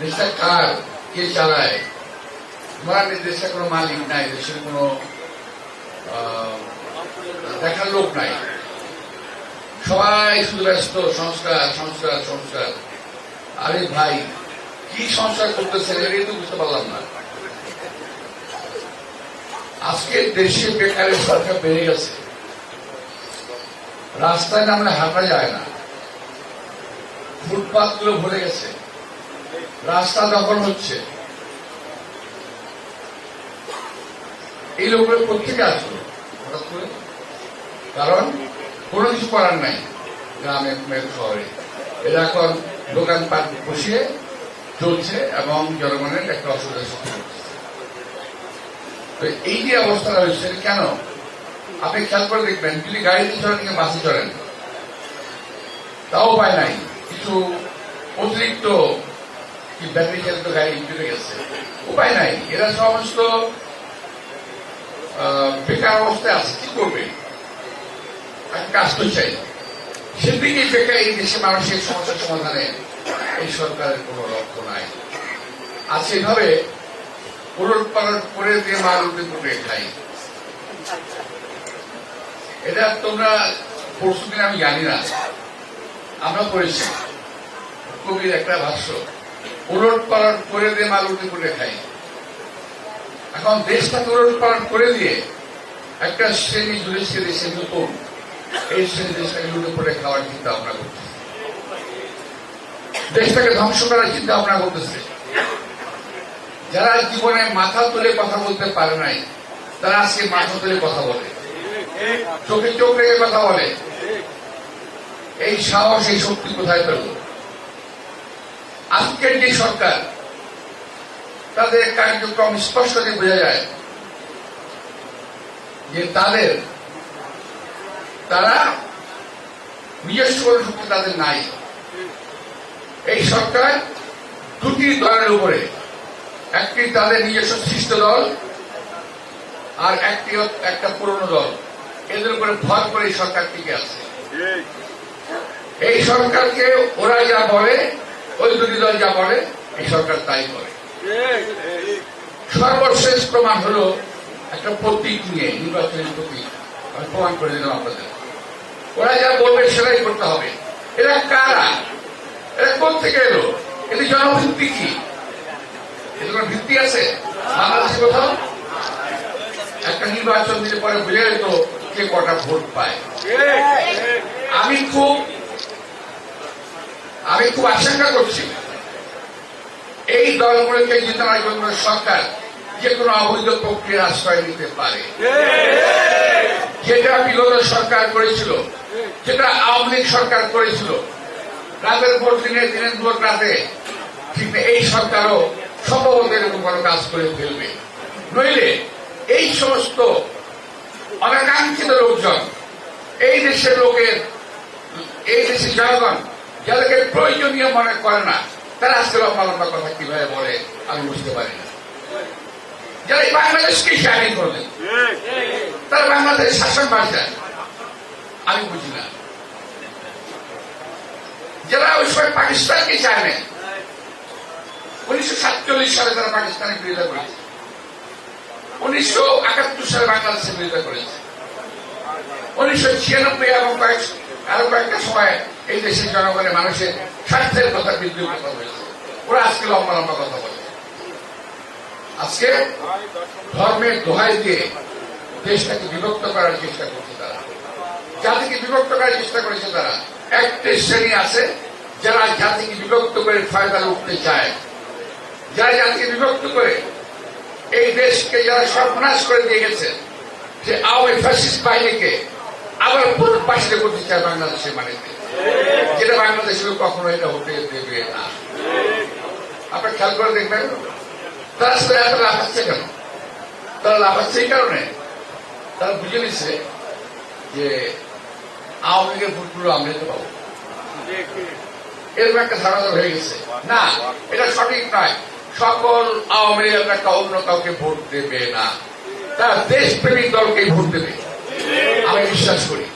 দেশটা কার কে চালায়? ধরেন এই কোনো মালিক নাই, দেশের কোনো দেখার লোক নাই। সবাই শুধু ব্যস্ত সংস্কার সংস্কার সংস্কার। আরে ভাই, কি সংস্কার করতেছেন এটাই তো বুঝতে পারলাম না। আজকে দেশে বেকারের সংখ্যা বেড়ে গেছে। রাস্তায় নামলে হাঁটা যায় না। ফুটপাথগুলো ভরে গেছে। রাস্তা দখল হচ্ছে। এই লোকগুলো কোথেকে আসলো? হঠাৎ করে? কারণ কোনো কিছু করার নাই গ্রামে শহরে। এরা এখন দোকানপাট বসিয়ে চলছে এবং জনগণের একটা অসুবিধার সৃষ্টি করছে। তো এই যে অবস্থাটা হয়েছে কেন? আপনি খেয়াল করে দেখবেন, যদি গাড়িতে চড়েন কিংবা বাসে চড়েন, তাও পায় নাই। কিছু অতিরিক্ত কি ব্যাটারি চালিত গাড়ি চলে গেছে। উপায় নাই। এরা সমস্ত বেকার অবস্থায় আছে। কি করবে? একটা কাজ তো চাই। সেদিকে বেকার এই দেশে মানুষের সমস্যার সমাধানে এই সরকারের কোনো লক্ষ্য নাই। আছে এভাবে উলট পালট করে দিয়ে উঠে করে খাই। এটা তোমরা পরশু আমি জানি না। আমরা করেছি। কবির একটা ভাষ্য। উলট পালট করে দিয়ে মাল উঠে করে খাই। এখন দেশটাকে উলট পালট করে দিয়ে একটা শ্রেণি জুড়ে ছেড়ে সে নতুন, এই শ্রেণি দেশটাকে লুটে পড়ে খাওয়ার চিন্তা ভাবনা করতেছে। দেশটাকে ধ্বংস করার চিন্তা ভাবনা করতেছে। যারা জীবনে মাথা তুলে কথা বলতে পারে নাই, তারা আজকে মাথা তুলে কথা বলে। চোখে চোখ রেখে কথা বলে। এই সাহস, এই শক্তি কোথায় পেল? আজকের যে সরকার তাদের কার্যক্রম স্পষ্টতে বোঝা যায় যে তাদের তারা নিজস্ব কোনো তাদের নাই। এই সরকার দুটি দলের উপরে একটি তাদের নিজস্ব সৃষ্ট দল আর একটি একটা পুরনো দল। এদের উপরে ভর করে এই সরকার টিকে আছে। এই সরকারকে ওরা যা বলে ওই দুটি দল যা বলে এই সরকার তাই করে। সর্বশেষ প্রমাণ হলো একটা প্রতীক নিয়ে নির্বাচনী প্রতীক। আমি প্রমাণ করে দিলাম আপনাদের। ওরা যা বলবে সেটাই করতে হবে। এরা কারা? এরা কোথ থেকে এলো? এদের জনভিত্তি কি? এদের কোনো ভিত্তি আছে? বাংলাদেশে কোথাও? একটা নির্বাচন দিলে পরে বুঝে যেত কে কটা ভোট পায়। আমি খুব আমি খুব আশঙ্কা করছি। এই দলগুলোকে জেতানোর জন্য সরকার, যে কোনো অবৈধ প্রক্রিয়া আশ্রয় নিতে পারে। যেটা বিগত সরকার করেছিল, যেটা আওয়ামী লীগ সরকার করেছিল, রাতের ভোট দিনে, দিনের ভোট রাতে, ঠিক এই সরকারও সম্ভবত এরকম কোনো কাজ করে ফেলবে। নইলে এই সমস্ত অনাকাঙ্ক্ষিত লোকজন, এই দেশের লোকের, এই দেশের জনগণ যাদেরকে প্রয়োজনীয় মনে করে না, তারা আজকে লম্বা কথা কীভাবে বলে, আমি বুঝতে পারি না। যারা বাংলাদেশকে স্বাধীন করবেন তারা বাংলাদেশ শাসন ভাষায় আমি বুঝি না। যারা ওই সময় পাকিস্তানকে চাইবেন উনিশশো সাতচল্লিশ সালে তারা পাকিস্তানের বিরোধিতা করেছে। উনিশশো একাত্তর সালে বাংলাদেশের বিরোধিতা করেছে। উনিশশো ছিয়ানব্বই এবং কয়েক আরও কয়েকটা সময় এই দেশের জনগণের মানুষের স্বার্থের কথা বিদ্যুৎ কথা বলেছে ওরা আজকে লম্বা লম্বা কথা বলে। আজকে ধর্মের দোহাই দিয়ে দেশটাকে বিভক্ত করার চেষ্টা করছে তারা। জাতিকে বিভক্ত করার চেষ্টা করেছে তারা। একটি শ্রেণি আছে যারা জাতিকে বিভক্ত করে ফায়দা উঠতে চায়। যারা জাতিকে বিভক্ত করে এই দেশকে যারা সর্বনাশ করে দিয়ে গেছে, সে আওয়ামী ফ্যাসিস্ট বাহিনীকে আবার পুনর্বাসিত করতে চায় বাংলাদেশের মাটিতে যেটা বাংলাদেশের কখনো এটা হতে দেবে না। আপনার খেয়াল করে দেখবেন, তারা আসলে এত লাফাচ্ছে কেন? তারা লাফাচ্ছে এই কারণে। তারা বুঝে নিচ্ছে যে আওয়ামী লীগের ভোটগুলো আমরা তো পাবো এরকম একটা ধারণা হয়ে গেছে। না, এটা সঠিক নয়। সকল আওয়ামী লীগ একটা অন্য কাউকে ভোট দেবে না। তারা দেশপ্রেমিক দলকে ভোট দেবে। বিশ্বাস করি।